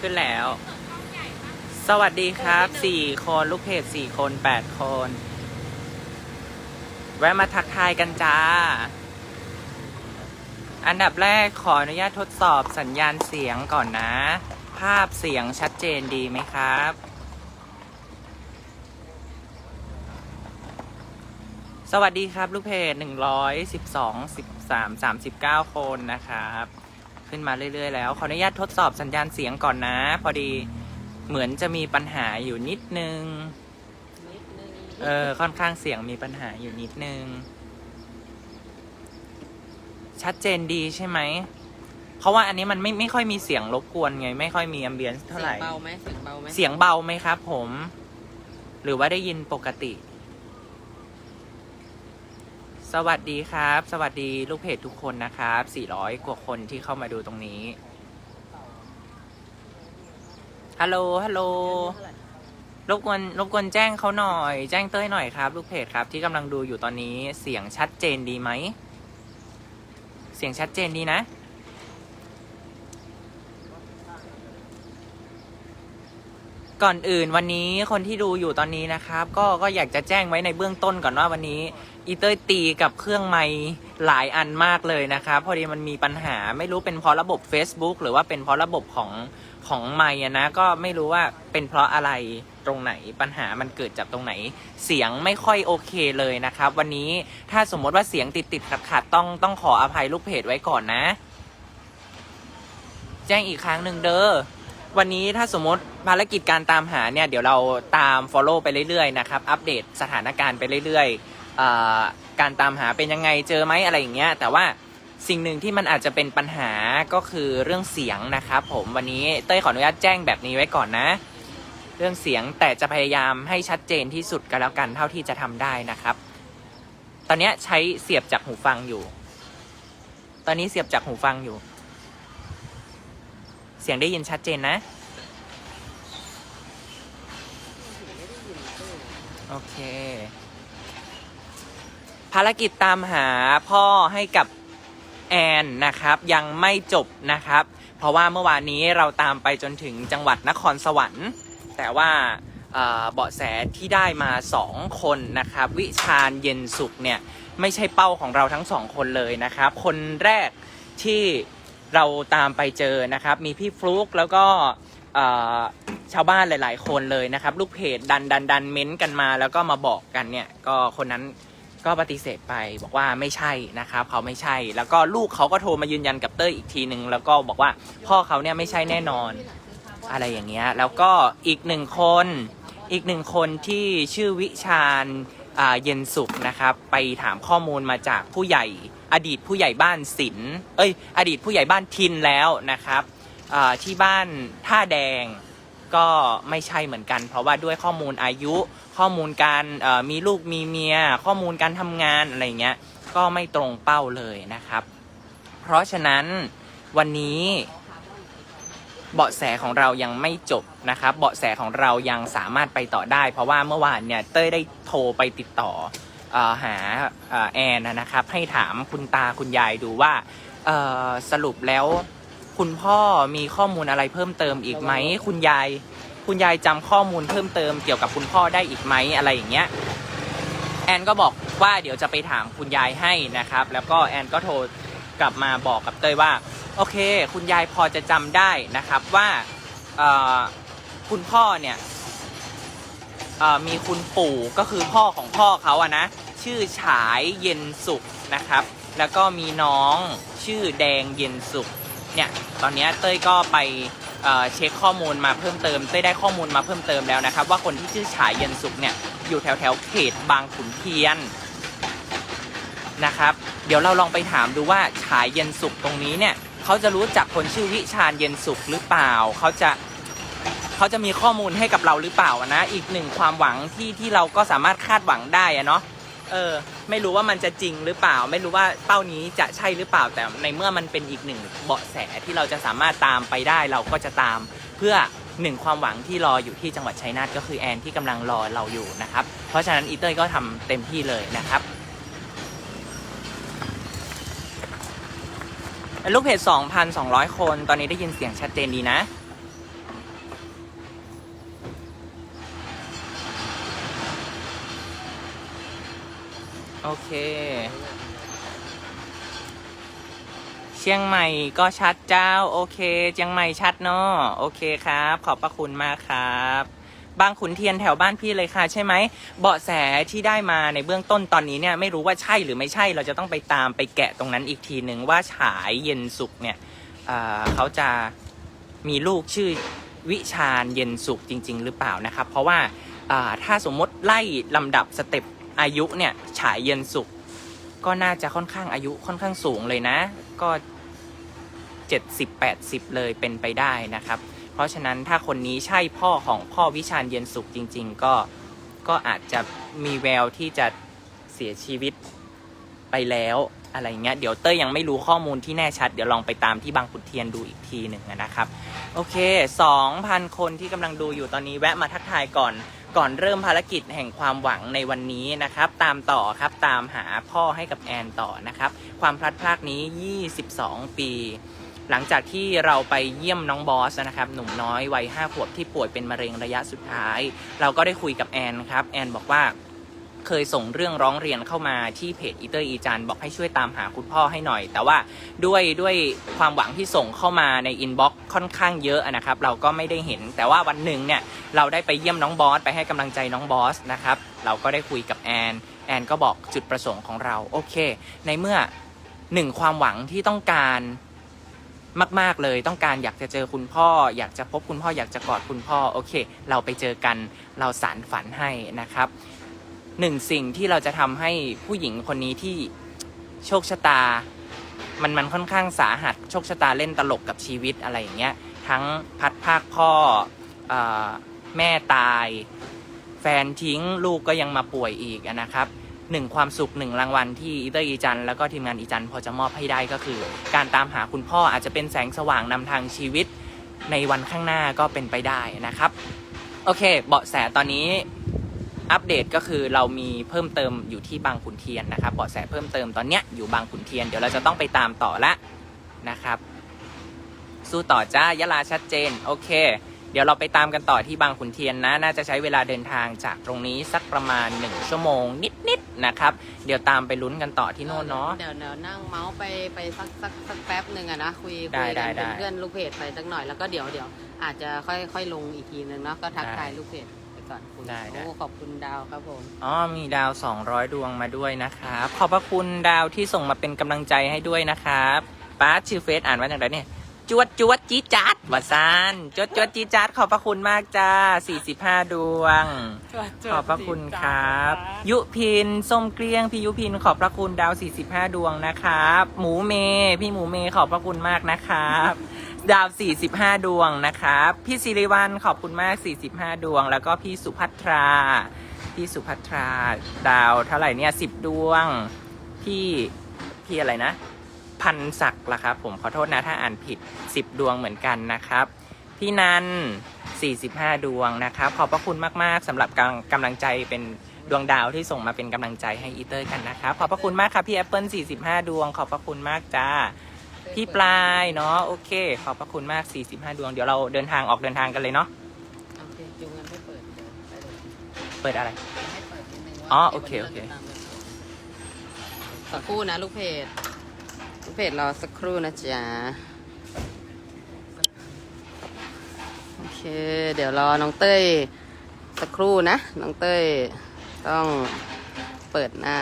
ขึ้นแล้ว สวัสดีครับสี่คนลูกเพจสี่คนแปดคน แวะมาทักทายกันจ้า อันดับแรกขออนุญาตทดสอบสัญญาณเสียงก่อนนะ ภาพเสียงชัดเจนดีไหมครับ สวัสดีครับ ลูกเพจหนึ่งร้อยสิบสองสิบสามสามสิบเก้าคนนะครับ ขึ้นมาเรื่อยๆแล้ว ขออนุญาตทดสอบสัญญาณเสียงก่อนนะ พอดีเหมือนจะมีปัญหาอยู่นิดนึง เออ ค่อนข้างเสียงมีปัญหาอยู่นิดนึง ชัดเจนดีใช่ไหม เพราะว่าอันนี้มันไม่ไม่ค่อยมีเสียงรบกวนไง ไม่ค่อยมีแอมเบียนเท่าไหร่ เสียงเบาไหมเสียงเบาไหมเสียงเบาไหมครับผม หรือว่าได้ยินปกติ สวัสดีครับ สวัสดีลูกเพจทุกคนนะครับ 400 กว่าคนที่เข้ามาดูตรงนี้ ฮัลโหล ฮัลโหล รบกวน รบกวนแจ้งเขาหน่อย แจ้งเต้ยหน่อยครับ ลูกเพจครับที่กำลังดูอยู่ตอนนี้ เสียงชัดเจนดีไหม เสียงชัดเจนดีนะ ก่อนอื่นวันนี้คนที่ดูอยู่ตอนนี้นะครับ ก็ ก็อยากจะแจ้งไว้ในเบื้องต้นก่อนว่าวันนี้ อีเตอร์ตีกับเครื่องไม้หลายอันมากเลยนะครับ พอดีมันมีปัญหาไม่รู้เป็นเพราะระบบ Facebook หรือว่าเป็นเพราะระบบของของไม้นะ ก็ไม่รู้ว่าเป็นเพราะอะไรตรงไหนปัญหามันเกิดจากตรงไหน เสียงไม่ค่อยโอเคเลยนะครับ วันนี้ถ้าสมมติว่าเสียงติดติดขัดขัดต้องต้องขออภัยลูกเพจไว้ก่อนนะ แจ้งอีกครั้งหนึ่งเด้อวันนี้ถ้าสมมติภารกิจการตามหาเนี่ย เดี๋ยวเราตาม Follow ไปเรื่อยๆนะครับ อัปเดตสถานการณ์ไปเรื่อยๆ การตามหาเป็นยังไงเจอไหมอะไรอย่างเงี้ย แต่ว่าสิ่งหนึ่งที่มันอาจจะเป็นปัญหาก็คือเรื่องเสียงนะครับผมวันนี้เต้ยขออนุญาตแจ้งแบบนี้ไว้ก่อนนะ เรื่องเสียงแต่จะพยายามให้ชัดเจนที่สุดกันแล้วกันเท่าที่จะทำได้นะครับ ตอนนี้ใช้เสียบจากหูฟังอยู่ ตอนนี้เสียบจากหูฟังอยู่ เสียงได้ยินชัดเจนนะโอเค ภารกิจตามหาพ่อให้กับแอนนะครับ ยังไม่จบนะครับ เพราะว่าเมื่อวานนี้เราตามไปจนถึงจังหวัดนครสวรรค์ แต่ว่าเบาะแสที่ได้มาสองคนนะครับ วิชาญเย็นสุขเนี่ย ไม่ใช่เป้าของเราทั้งสองคนเลยนะครับ คนแรกที่เราตามไปเจอนะครับ มีพี่ฟลุกแล้วก็ชาวบ้านหลาย ๆ คนเลยนะครับ ลูกเพจดันดันดันเม้นต์กันมาแล้วก็มาบอกกันเนี่ย ก็คนนั้น ก็ปฏิเสธไปบอกว่าไม่ใช่นะครับเขาไม่ใช่ แล้วก็ลูกเขาก็โทรมายืนยันกับเต้ยอีกทีหนึ่งแล้วก็บอกว่าพ่อเขาเนี่ยไม่ใช่แน่นอน อะไรอย่างเงี้ยแล้วก็อีกหนึ่งคนอีกหนึ่งคนที่ชื่อวิชาญอ่าเย็นสุขนะครับ ไปถามข้อมูลมาจากผู้ใหญ่ อดีตผู้ใหญ่บ้านศิลเอ้ย อดีตผู้ใหญ่บ้านทินแล้วนะครับอ่าที่บ้านท่าแดง ก็ไม่ใช่เหมือนกัน เพราะว่าด้วยข้อมูลอายุ ข้อมูลการมีลูกมีเมีย ข้อมูลการทำงานอะไรเงี้ยก็ไม่ตรงเป้าเลยนะครับ เพราะฉะนั้นวันนี้เบาะแสของเรายังไม่จบนะครับ เบาะแสของเรายังสามารถไปต่อได้ เพราะว่าเมื่อวานเนี่ยเต้ยได้โทรไปติดต่ออหาอแอนนะครับ ให้ถามคุณตาคุณยายดูว่าสรุปแล้ว คุณพ่อมีข้อมูลอะไรเพิ่มเติมอีกไหมคุณยาย คุณยายจำข้อมูลเพิ่มเติมเกี่ยวกับคุณพ่อได้อีกไหมอะไรอย่างเงี้ยแอนก็บอกว่าเดี๋ยวจะไปถามคุณยายให้นะครับ แล้วก็แอนก็โทรกลับมาบอกกับเต้ยว่า โอเค คุณยายพอจะจำได้นะครับว่าคุณพ่อเนี่ยมีคุณปู่ก็คือพ่อของพ่อเขาอะนะชื่อฉายเย็นสุขนะครับ แล้วก็มีน้องชื่อแดงเย็นสุข เนี่ยตอนนี้เต้ยก็ไปเช็คข้อมูลมาเพิ่มเติมเต้ยได้ข้อมูลมาเพิ่มเติมแล้วนะครับ ว่าคนที่ชื่อฉายเย็นสุขเนี่ยอยู่แถวแถวเขตบางขุนเทียนนะครับ เดี๋ยวเราลองไปถามดูว่าฉายเย็นสุขตรงนี้เนี่ยเขาจะรู้จักคนชื่อวิชาญเย็นสุขหรือเปล่าเขาจะเขาจะมีข้อมูลให้กับเราหรือเปล่านะ อีกหนึ่งความหวังที่ที่เราก็สามารถคาดหวังได้อะเนาะ เออ ไม่รู้ว่ามันจะจริงหรือเปล่า ไม่รู้ว่าเป้านี้จะใช่หรือเปล่าแต่ในเมื่อมันเป็นอีกหนึ่งเบาะแสที่เราจะสามารถตามไปได้เราก็จะตามเพื่อหนึ่งความหวังที่รออยู่ที่จังหวัดชัยนาทก็คือแอนที่กำลังรอเราอยู่นะครับ เพราะฉะนั้นอีเต้ยก็ทำเต็มที่เลยนะครับลูกเพจ2,200 คน ตอนนี้ได้ยินเสียงชัดเจนดีนะ โอเค เชียงใหม่ก็ชัดเจ้า โอเค เชียงใหม่ชัดเนาะโอเคครับ ขอบพระคุณมากครับ บางขุนเทียนแถวบ้านพี่เลยค่ะ ใช่ไหม เบาะแสที่ได้มาในเบื้องต้นตอนนี้เนี่ยไม่รู้ว่าใช่หรือไม่ใช่ เราจะต้องไปตามไปแกะตรงนั้นอีกทีหนึ่งว่าฉายเย็นสุขเนี่ยเเขาจะมีลูกชื่อวิชาญเย็นสุขจริง ๆ หรือเปล่านะครับ เพราะว่าอ่าถ้าสมมติไล่ลำดับสเต็ป อายุเนี่ยฉายเย็นสุข ก็น่าจะค่อนข้างอายุค่อนข้างสูงเลยนะ ก็ 70 80 เลยเป็นไปได้นะครับ เพราะฉะนั้นถ้าคนนี้ใช่พ่อของพ่อวิชาญเย็นสุขจริง ๆ ก็ก็อาจจะมีแววที่จะเสียชีวิตไปแล้วอะไรเงี้ยเดี๋ยวเต้ยยังไม่รู้ข้อมูลที่แน่ชัด เดี๋ยวลองไปตามที่บางขุนเทียนดูอีกทีหนึ่งนะครับ โอเค 2,000 คนที่กำลังดูอยู่ตอนนี้แวะมาทักทายก่อน ก่อนเริ่มภารกิจแห่งความหวังในวันนี้นะครับ ตามต่อครับตามหาพ่อให้กับแอนต่อนะครับ ความพลัดพรากนี้ 22 ปี หลังจากที่เราไปเยี่ยมน้องบอสนะครับ หนุ่มน้อยวัย5ขวบที่ป่วยเป็นมะเร็งระยะสุดท้าย เราก็ได้คุยกับแอนครับ แอนบอกว่า เคยส่งเรื่องร้องเรียนเข้ามาที่เพจอีเตอร์อีจันบอกให้ช่วยตามหาคุณพ่อให้หน่อย แต่ว่าด้วยด้วยความหวังที่ส่งเข้ามาในอินบ็อกซ์ค่อนข้างเยอะนะครับ เราก็ไม่ได้เห็น แต่ว่าวันหนึ่งเนี่ยเราได้ไปเยี่ยมน้องบอสไปให้กำลังใจน้องบอสนะครับ เราก็ได้คุยกับแอนแอนก็บอกจุดประสงค์ของเราโอเค ในเมื่อหนึ่งความหวังที่ต้องการมาก ๆ เลยต้องการอยากจะเจอคุณพ่อ อยากจะพบคุณพ่ออยากจะกอดคุณพ่อโอเค เราไปเจอกันเราสารฝันให้นะครับ หนึ่งสิ่งที่เราจะทำให้ผู้หญิงคนนี้ที่โชคชะตา มันมันค่อนข้างสาหัส โชคชะตาเล่นตลกกับชีวิตอะไรอย่างเงี้ย ทั้งพัดภาคพ่ออแม่ตาย แฟนทิ้งลูกก็ยังมาป่วยอีกนะครับหนึ่งความสุขหนึ่งรางวัลที่อีเตอร์อีจันแล้วก็ทีมงานอีจันพอจะมอบให้ได้ก็คือ การตามหาคุณพ่ออาจจะเป็นแสงสว่างนำทางชีวิตในวันข้างหน้าก็เป็นไปได้นะครับ โอเค เบาะแสตอนนี้ อัปเดตก็คือเรามีเพิ่มเติมอยู่ที่บางขุนเทียนนะครับเบาะแสเพิ่มเติมตอนเนี้ยอยู่บางขุนเทียนเดี๋ยวเราจะต้องไปตามต่อละนะครับ สู้ต่อจ้ายะลาชัดเจนโอเค เดี๋ยวเราไปตามกันต่อที่บางขุนเทียนนะ น่าจะใช้เวลาเดินทางจากตรงนี้สักประมาณ 1 ชั่วโมงนิดๆนะครับ เดี๋ยวตามไปลุ้นกันต่อที่โน่นเนาะ เดี๋ยวเดี๋ยวนั่งเมาส์ไปไปสักสักสักแป๊บหนึ่งอะนะคุยได้คุยได้กันได้เป็นเพื่อนลูกเพจไปสักหน่อยแล้วก็เดี๋ยวเดี๋ยวอาจจะค่อยค่อยลงอีกทีนึงเนาะก็ทักได้ทายลูกเพจไป ก่อนคุณได้ได้ โอ้ขอบคุณดาวครับผมอ๋อมีดาว 200 ดวงมาด้วยนะครับ ขอบพระคุณดาวที่ส่งมาเป็นกำลังใจให้ด้วยนะครับป้าชื่อเฟซอ่านว่าอย่างไรเนี่ย จวดจวดจีดจัดวัซานจวดจวดจีดจัดขอบพระคุณมากจ้า 45 ดวง ขอบพระคุณครับ ยุพินส้มเกลี้ยงพี่ยุพินขอบพระคุณดาว 45 ดวงนะครับ หมูเม พี่หมูเมขอบพระคุณมากนะครับ ดาว 45 ดวงนะครับ พี่สิริวัลขอบคุณมาก 45 ดวง แล้วก็พี่สุภัทรา พี่สุภัทรา ดาวเท่าไหร่เนี่ย10 ดวง พี่พี่อะไรนะ พันศักดิ์ล่ะครับ ผมขอโทษนะถ้าอ่านผิด 10 ดวงเหมือนกันนะครับ พี่นัน 45 ดวงนะครับ ขอบพระคุณมาก ๆสำหรับกำกำลังใจเป็นดวงดาวที่ส่งมาเป็นกำลังใจให้อีเตอร์กันนะครับ ขอบพระคุณมากครับพี่แอปเปิล45 ดวง ขอบพระคุณมากจ้า พี่ปลายเนาะโอเค ขอบพระคุณมาก 45 ดวง เดี๋ยวเราเดินทางออกเดินทางกันเลยเนาะโอเคยุงกันไม่เปิดเดี๋ยวไปเลยเปิดอะไร ให้เปิดนิดนึงว่าอ๋อดี๋ยวโอเควันนี้โอเคราจะตามไปสักครู่นะลูกเพจลูกเพจรอสักครู่นะจ๊ะโอเค เดี๋ยวรอน้องเต้ยสักครู่นะน้องเต้ยต้องเปิดหน้า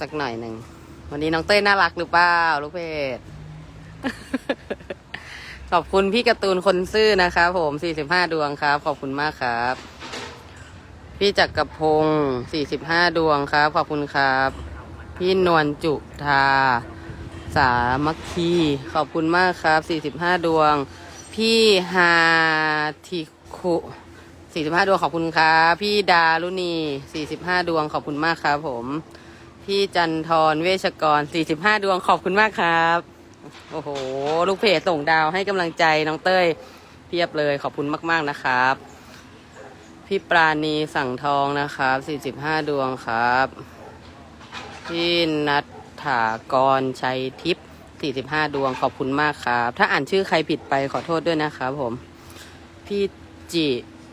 สักหน่อยหนึ่งวันนี้น้องเต้ยน่ารักหรือเปล่าลูกเพจ ขอบคุณพี่การ์ตูนคนซื่อนะครับผม45ดวงครับ ขอบคุณมากครับ พี่จักรพงศ์45ดวงครับ ขอบคุณครับ พี่นวลจุธาสามัคคี ขอบคุณมากครับ45ดวง พี่ฮาทิคุ45ดวงขอบคุณครับ พี่ดารุณี45ดวงขอบคุณมากครับผม พี่จันทรเวชกร45ดวงขอบคุณมากครับ โอ้โห ลูกเพจส่งดาวให้กำลังใจน้องเต้ยเพียบเลยขอบคุณมาก ๆ นะครับ พี่ปราณีสั่งทองนะครับ 45 ดวงครับ พี่นัทถากรชัยทิพย์45 ดวงขอบคุณมากครับ ถ้าอ่านชื่อใครผิดไปขอโทษด้วยนะครับผม พี่จิ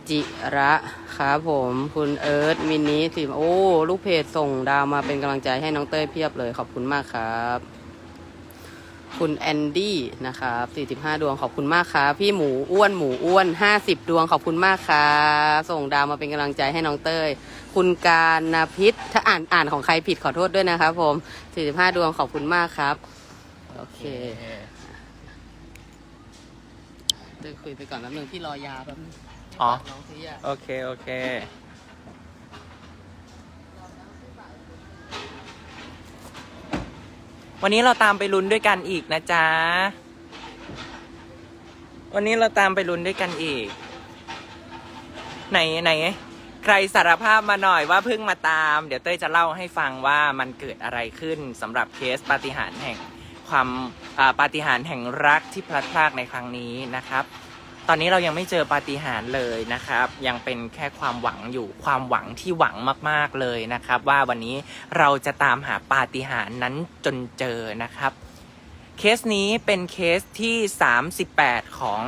จิระครับผม คุณเอิร์ธมินนี้สิโอ้ ลูกเพจส่งดาวมาเป็นกำลังใจให้น้องเต้ยเพียบเลยขอบคุณมากครับ คุณแอนดี้นะครับ45 ดวงขอบคุณมากครับพี่หมูอ้วนหมูอ้วน 50 ดวงขอบคุณมากครับส่งดาวมาเป็นกำลังใจให้น้องเต้ย คุณการนาพิษถ้าอ่านอ่านของใครผิดขอโทษด้วยนะครับผม 45 ดวงขอบคุณมากครับ โอเคเต้ยคุยไปก่อนแป๊บนึงพี่รอยาแป๊บนึงอ๋อ น้องซื้อยา โอเค โอเค วันนี้เราตามไปลุ้นด้วยกันอีกนะจ๊ะ วันนี้เราตามไปลุ้นด้วยกันอีก ไหนไหนใครสารภาพมาหน่อยว่าเพิ่งมาตาม เดี๋ยวเต้ยจะเล่าให้ฟังว่ามันเกิดอะไรขึ้นสำหรับเคสปาฏิหาริย์แห่งความปาฏิหาริย์แห่งรักที่พลัดพรากในครั้งนี้นะครับ ตอนนี้เรายังไม่เจอปาฏิหาริย์เลยนะครับ ยังเป็นแค่ความหวังอยู่ความหวังที่หวังมากๆเลยนะครับ ว่าวันนี้เราจะตามหาปาฏิหาริย์นั้นจนเจอนะครับ เคสนี้เป็นเคสที่ 38 ของ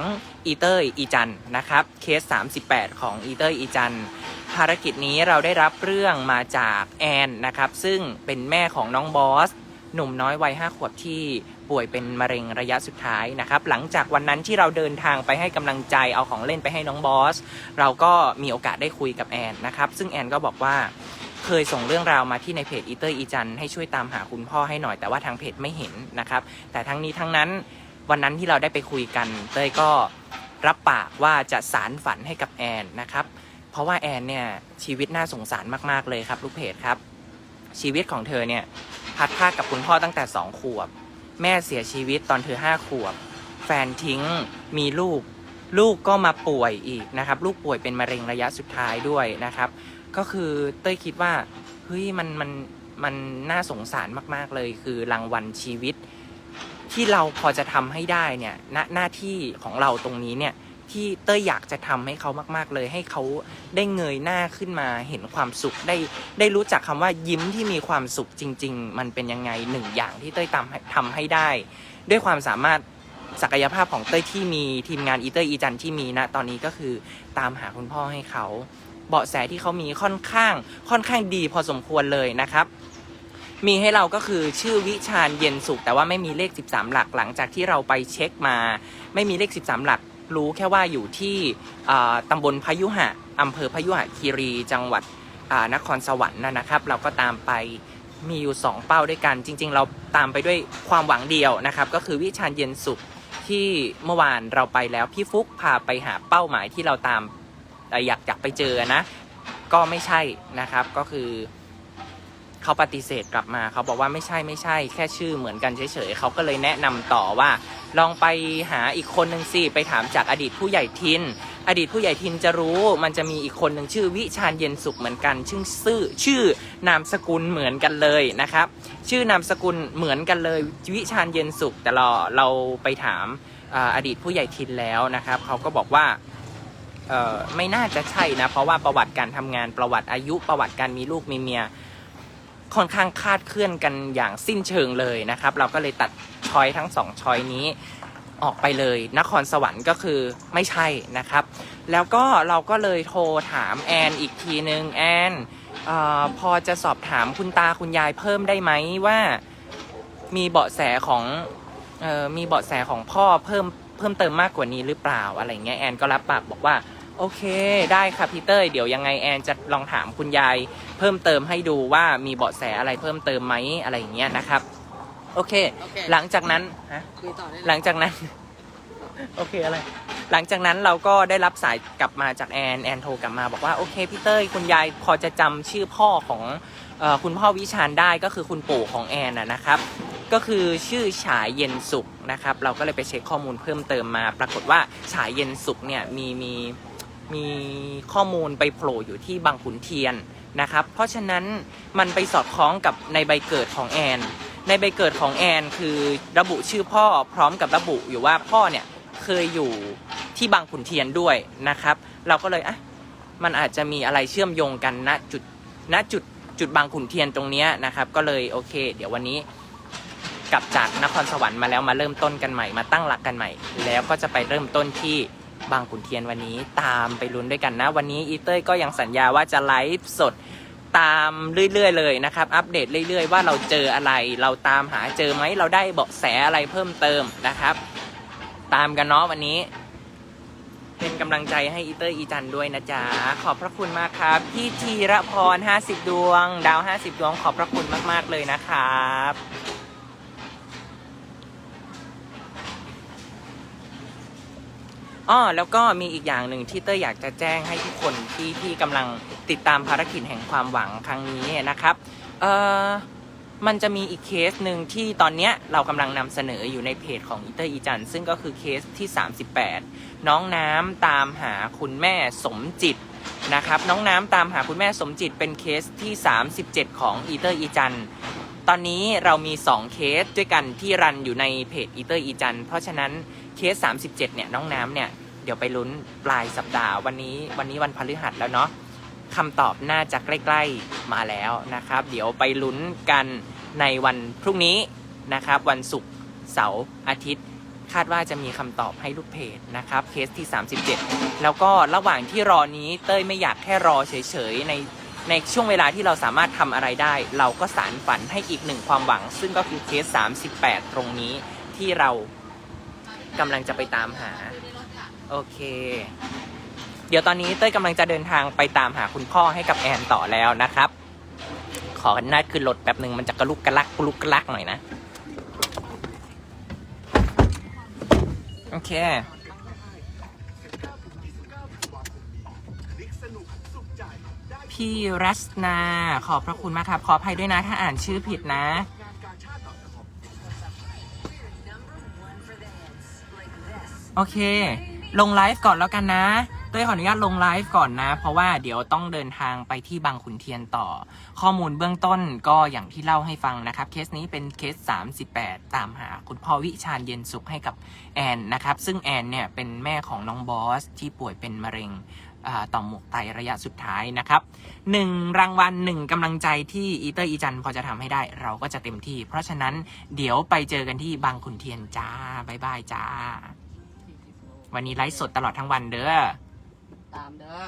อีเตอร์อีจันนะครับเคส 38 ของอีเตอร์อีจันภารกิจนี้เราได้รับเรื่องมาจากแอนนะครับซึ่งเป็นแม่ของน้องบอส หนุ่มน้อยวัย5ขวบที่ป่วยเป็นมะเร็งระยะสุดท้ายนะครับหลังจากวันนั้นที่เราเดินทางไปให้กำลังใจเอาของเล่นไปให้น้องบอส เราก็มีโอกาสได้คุยกับแอนนะครับซึ่งแอนก็บอกว่าเคยส่งเรื่องราวมาที่ในเพจอีเตอร์อีจันให้ช่วยตามหาคุณพ่อให้หน่อยแต่ว่าทางเพจไม่เห็นนะครับแต่ทั้งนี้ทั้งนั้นวันนั้นที่เราได้ไปคุยกันเต้ยก็รับปากว่าจะสารฝันให้กับแอนนะครับเพราะว่าแอนเนี่ยชีวิตน่าสงสารมากๆเลยครับลูกเพจครับชีวิตของเธอเนี่ย พัดพรากกับคุณพ่อตั้งแต่สองขวบ แม่เสียชีวิตตอนเธอห้าขวบ แฟนทิ้งมีลูก ลูกก็มาป่วยอีกนะครับ ลูกป่วยเป็นมะเร็งระยะสุดท้ายด้วยนะครับ ก็คือเต้ยคิดว่าเฮ้ยมันมันมันน่าสงสารมาก ๆเลย คือรางวัลชีวิต ที่เราพอจะทำให้ได้เนี่ยหน้าหน้าที่ของเราตรงนี้เนี่ย ที่เต้ยอยากจะทำให้เขามาก ๆ เลย ให้เขาได้เงยหน้าขึ้นมาเห็นความสุขได้ได้รู้จักคำว่ายิ้มที่มีความสุขจริง ๆ มันเป็นยังไงหนึ่งอย่างที่เต้ยทำทำให้ได้ ด้วยความสามารถศักยภาพของเต้ยที่มีทีมงานอีเตอร์อีจันที่มีนะตอนนี้ก็คือตามหาคุณพ่อให้เขาเบาะแสที่เขามีค่อนข้างค่อนข้างดีพอสมควรเลยนะครับ มีให้เราก็คือชื่อวิชาญเย็นสุข แต่ว่าไม่มีเลข 13 หลักหลังจากที่เราไปเช็คมา ไม่มีเลข 13 หลัก รู้แค่ว่าอยู่ที่ตำบลพยุหะอำเภอพยุหะคีรีจังหวัดนครสวรรค์นะครับ เราก็ตามไปมีอยู่ 2 เป้าด้วยกัน จริง ๆ เราตามไปด้วยความหวังเดียวนะครับ ก็คือวิชาญเย็นสุขที่เมื่อวานเราไปแล้วพี่ฟุกพาไปหาเป้าหมายที่เราตามเอ่ออยากอยากไปเจอนะ ก็ไม่ใช่นะครับก็คือ เขาปฏิเสธกลับมาเขาบอกว่าไม่ใช่ไม่ใช่ แค่ชื่อเหมือนกันเฉยๆเขาก็เลยแนะนำต่อว่า ลองไปหาอีกคนหนึ่งสิไปถามจากอดีตผู้ใหญ่ทิน อดีตผู้ใหญ่ทินจะรู้มันจะมีอีกคนหนึ่งชื่อวิชาญเย็นสุขเหมือนกัน ชื่อซื่อชื่อนามสกุลเหมือนกันเลยนะครับ ชื่อนามสกุลเหมือนกันเลย วิชาญเย็นสุขแต่เราเราไปถามอดีตผู้ใหญ่ทินแล้วนะครับเขาก็บอกว่าไม่น่าจะใช่นะ เพราะว่าประวัติการทำงานประวัติอายุประวัติการมีลูกมีเมีย ค่อนข้างคาดเคลื่อนกันอย่างสิ้นเชิงเลยนะครับ เราก็เลยตัดช้อยทั้งสองช้อยนี้ออกไปเลย นครสวรรค์ก็คือไม่ใช่นะครับ แล้วก็เราก็เลยโทรถามแอนอีกทีนึงแอนออพอจะสอบถามคุณตาคุณยายเพิ่มได้ไหมว่ามีเบาะแสของออมีเบาะแสของพ่อเพิ่มเพิ่มเติมมากกว่านี้หรือเปล่าอะไรเงี้ยแอนก็รับปากบอกว่า โอเค ได้ค่ะพี่เต้ยเดี๋ยวยังไงแอนจะลองถามคุณยายเพิ่มเติมให้ดูว่ามีเบาะแสอะไรเพิ่มเติมไหมอะไรอย่างเงี้ยนะครับ โอเค โอเค หลังจากนั้นฮะ คุยต่อได้เลย หลังจากนั้น โอเคอะไร หลังจากนั้นเราก็ได้รับสายกลับมาจากแอนแอนโทรกลับมาบอกว่าโอเคพี่เต้ยคุณยายพอจะจำชื่อพ่อของเออคุณพ่อวิชาญได้ก็คือคุณปู่ของแอนนะนะครับ ก็คือชื่อฉายเย็นสุขนะครับ เราก็เลยไปเช็คข้อมูลเพิ่มเติมมา ปรากฏว่าฉายเย็นสุขเนี่ยมีมี มีข้อมูลไปโผล่อยู่ที่บางขุนเทียนนะครับ เพราะฉะนั้นมันไปสอดคล้องกับในใบเกิดของแอน ในใบเกิดของแอนคือระบุชื่อพ่อพร้อมกับระบุอยู่ว่าพ่อเนี่ยเคยอยู่ที่บางขุนเทียนด้วยนะครับ เราก็เลยอะมันอาจจะมีอะไรเชื่อมโยงกันณจุดณจุดจุดบางขุนเทียนตรงเนี้ยนะครับ ก็เลยโอเค เดี๋ยววันนี้กลับจากนครสวรรค์มาแล้วมาเริ่มต้นกันใหม่มาตั้งหลักกันใหม่ แล้วก็จะไปเริ่มต้นที่ บางขุนเทียนวันนี้ตามไปลุ้นด้วยกันนะ วันนี้อีเต้ยก็ยังสัญญาว่าจะไลฟ์สดตามเรื่อยๆเลยนะครับ อัปเดตเรื่อยๆ ว่าเราเจออะไร เราตามหาเจอไหมเราได้เบาะแสอะไรเพิ่มเติมนะครับ ตามกันเนาะวันนี้ เป็นกำลังใจให้อีเตอร์อีจันด้วยนะจ๊ะ ขอบพระคุณมากครับ พี่ธีรพร 50 ดวง ดาว 50 ดวง ขอบพระคุณมากๆเลยนะครับ อ้อแล้วก็มีอีกอย่างหนึ่งที่เต้ยอยากจะแจ้งให้ทุกคนที่ที่กำลังติดตามภารกิจแห่งความหวังครั้งนี้นะครับเอ่อมันจะมีอีกเคสหนึ่งที่ตอนเนี้ยเรากำลังนำเสนออยู่ในเพจของอีเตอร์อีจันซึ่งก็คือเคสที่ 38 น้องน้ำตามหาคุณแม่สมจิตนะครับน้องน้ำตามหาคุณแม่สมจิตเป็นเคสที่ 37 ของอีเตอร์อีจัน ตอนนี้เรามี 2 เคสด้วยกันที่รันอยู่ในเพจอีเตอร์อีจัน เพราะฉะนั้นเคส 37 เนี่ยน้องน้ำเนี่ย เดี๋ยวไปลุ้นปลายสัปดาห์วันนี้วันนี้วันพฤหัสแล้วเนาะคำตอบน่าจะใกล้ๆมาแล้วนะครับ เดี๋ยวไปลุ้นกันในวันพรุ่งนี้นะครับ วันศุกร์เสาร์อาทิตย์ คาดว่าจะมีคำตอบให้ลูกเพจนะครับเคสที่ 37 แล้วก็ระหว่างที่รอนี้เต้ยไม่อยากแค่รอเฉยๆใน ในช่วงเวลาที่เราสามารถทำอะไรได้ เราก็สารฝันให้อีกหนึ่งความหวัง ซึ่งก็คือเคส 38 ตรงนี้ที่เรากำลังจะไปตามหา โอเค เดี๋ยวตอนนี้เต้ยกำลังจะเดินทางไปตามหาคุณพ่อให้กับแอนต่อแล้วนะครับ ขอนัดขึ้นรถแป๊บหนึ่งมันจะกระลุกกระลักกระลุกกระลักหน่อยนะ โอเค พี่รัสนา ขอบพระคุณมากครับ ขออภัยด้วยนะ ถ้าอ่านชื่อผิดนะ โอเค ลงไลฟ์ก่อนแล้วกันนะเต้ยขออนุญาตลงไลฟ์ก่อนนะ เพราะว่าเดี๋ยวต้องเดินทางไปที่บางขุนเทียนต่อ ข้อมูลเบื้องต้นก็อย่างที่เล่าให้ฟังนะครับ เคสนี้เป็นเคส 38 ตามหาคุณพ่อวิชาญเย็นสุขให้กับแอนนะครับ ซึ่งแอนเนี่ยเป็นแม่ของน้องบอสที่ป่วยเป็นมะเร็ง ต่อมหมวกไตระยะสุดท้ายนะครับหนึ่งรางวัลหนึ่งกำลังใจที่อีเตอร์อีจันพอจะทำให้ได้เราก็จะเต็มที่ เพราะฉะนั้นเดี๋ยวไปเจอกันที่บางขุนเทียนจ้าบ๊ายบายจ้า วันนี้ไลฟ์สดตลอดทั้งวันเด้อ ตามเด้อ